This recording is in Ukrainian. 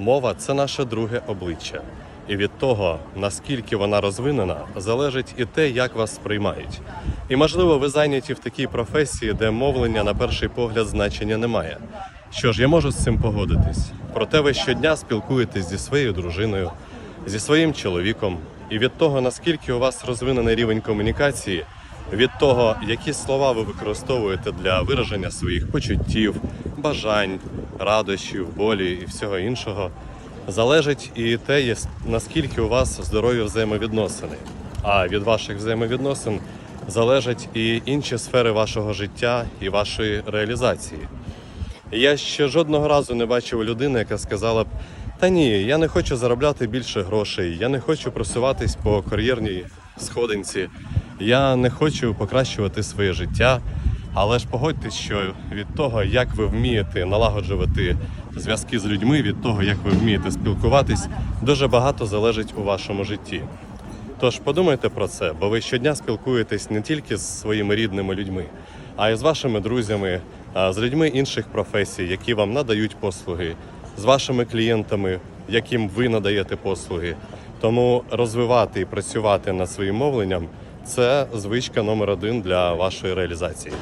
Мова це наше друге обличчя. І від того, наскільки вона розвинена, залежить і те, як вас сприймають. І можливо, ви зайняті в такій професії, де мовлення на перший погляд значення немає. Що ж, я можу з цим погодитись. Проте ви щодня спілкуєтесь зі своєю дружиною, зі своїм чоловіком, і від того, наскільки у вас розвинений рівень комунікації, від того, які слова ви використовуєте для вираження своїх почуттів, бажань, радощів, болі і всього іншого, залежить і те, наскільки у вас здорові взаємовідносини. А від ваших взаємовідносин залежать і інші сфери вашого життя і вашої реалізації. Я ще жодного разу не бачив людини, яка сказала б: та ні, я не хочу заробляти більше грошей, я не хочу просуватись по кар'єрній сходинці, я не хочу покращувати своє життя. Але ж погодьтесь, що від того, як ви вмієте налагоджувати зв'язки з людьми, від того, як ви вмієте спілкуватись, дуже багато залежить у вашому житті. Тож подумайте про це, бо ви щодня спілкуєтесь не тільки з своїми рідними людьми, а й з вашими друзями, з людьми інших професій, які вам надають послуги, з вашими клієнтами, яким ви надаєте послуги. Тому розвивати і працювати над своїм мовленням це звичка номер один для вашої реалізації.